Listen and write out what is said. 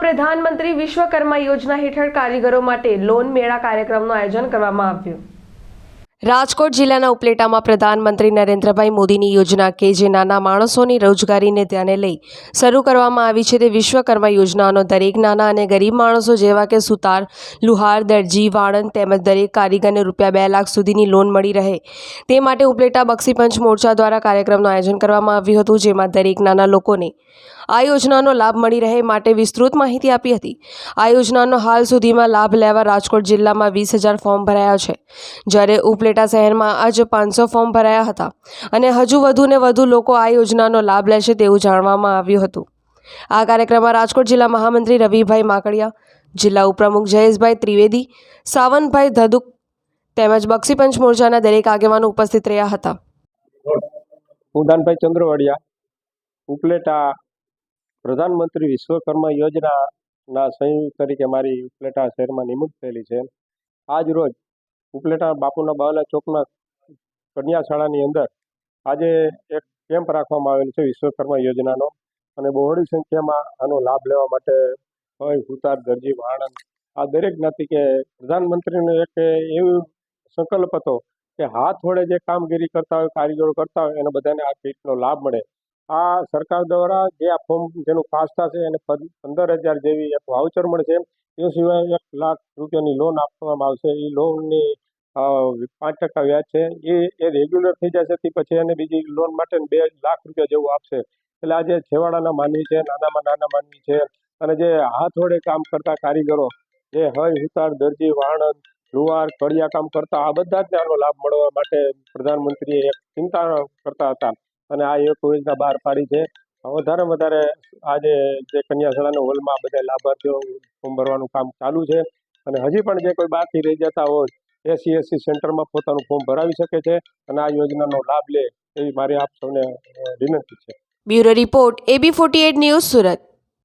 પ્રધાનમંત્રી વિશ્વકર્મા યોજના હેઠળ કારીગરો માટે લોન મેળા કાર્યક્રમનું આયોજન કરવામાં આવ્યું. રાજકોટ જિલ્લાના ઉપલેટામાં પ્રધાનમંત્રી નરેન્દ્રભાઈ મોદીની યોજના કે જે નાના માણસોની રોજગારીને ધ્યાને લઈ શરૂ કરવામાં આવી છે તે વિશ્વકર્મા યોજનાનો દરેક નાના અને ગરીબ માણસો જેવા કે સુતાર, લુહાર, દરજી, વાળંદ તેમજ દરેક કારીગરને રૂપિયા બે લાખ સુધીની લોન મળી રહે. તે માટે ઉપલેટા બક્ષીપંચ મોરચા દ્વારા કાર્યક્રમનું આયોજન કરવામાં આવ્યું હતું, જેમાં દરેક નાના લોકોને આ યોજનાનો લાભ મળી રહે માટે વિસ્તૃત માહિતી આપી હતી. આ યોજનાનો હાલ સુધીમાં લાભ લેવા રાજકોટ જિલ્લામાં વીસ હજાર ફોર્મ ભરાયા છે. જ્યારે ઉપલેટા શહેરમાં આજ પાંચસો ફોર્મ ભરાયા હતા અને હજુ વધુ ને વધુ લોકો આ યોજનાનો લાભ લેશે તેવું જાણવામાં આવ્યું હતું. આ કાર્યક્રમમાં રાજકોટ જિલ્લા મહામંત્રી રવિભાઈ માકડિયા, જિલ્લા ઉપપ્રમુખ જયેશભાઈ ત્રિવેદી સાવંતભાઈ ધદુક તેમજ બક્ષીપંચ મોરચાના દરેક આગેવાનો ઉપસ્થિત રહ્યા હતા. ઉદાનભાઈ દાનભાઈ ચંદ્રવાડિયા, ઉપલેટા પ્રધાનમંત્રી વિશ્વકર્મા યોજનાના સંયુક્ત તરીકે મારી ઉપલેટા શહેરમાં નિમણૂક થયેલી છે. આજ રોજ ઉપલેટા બાપુના બાવલા ચોકના કન્યા શાળાની અંદર આજે એક કેમ્પ રાખવામાં આવેલ છે વિશ્વકર્મા યોજનાનો. અને બહોળી સંખ્યામાં આનો લાભ લેવા માટે હોય સુતાર દરજી, વાણંદ, આ દરેક જ્ઞાતિ કે પ્રધાનમંત્રીનો એક એવું સંકલ્પ હતો કે હાથ વડે જે કામગીરી કરતા હોય, કારીગરો કરતા હોય, એને બધાને આ કીટનો લાભ મળે. આ સરકાર દ્વારા જે આ ફોર્મ જેનું પાસ થશે એને પંદર હજાર જેવી એક વાઉચર મળશે એ સિવાય એક લાખ રૂપિયાની લોન આપવામાં આવશે. એ લોનની પાંચ ટકા વ્યાજ છે. એ એ રેગ્યુલર થઈ જશે તે પછી એને બીજી લોન માટે બે લાખ રૂપિયા જેવું આપશે. એટલે આજે છેવાડાના માનવી છે, નાનામાં નાના માનવી છે અને જે હાથ વડે કામ કરતા કારીગરો, જે હય હુતાર, દરજી, વાણંદ લુવાર કડિયા કામ કરતા, આ બધા જ આનો લાભ મળવા માટે પ્રધાનમંત્રીએ એક ચિંતા કરતા હતા. અને આ એક યોજના બહાર પાડી છે. વધારે વધારે આજે જે કન્યાશાળાના હોલમાં બધા લાભાર્થીઓ ફોર્મ ભરવાનું કામ ચાલુ છે. અને હજી પણ જે કોઈ બાકી રહી જતા હોય એસસી એસી સેન્ટરમાં પોતાનું ફોર્મ ભરાવી શકે છે અને આ યોજનાનો લાભ લે એવી મારી આપ સૌને વિનંતી છે. Bureau report, AB forty news Surat.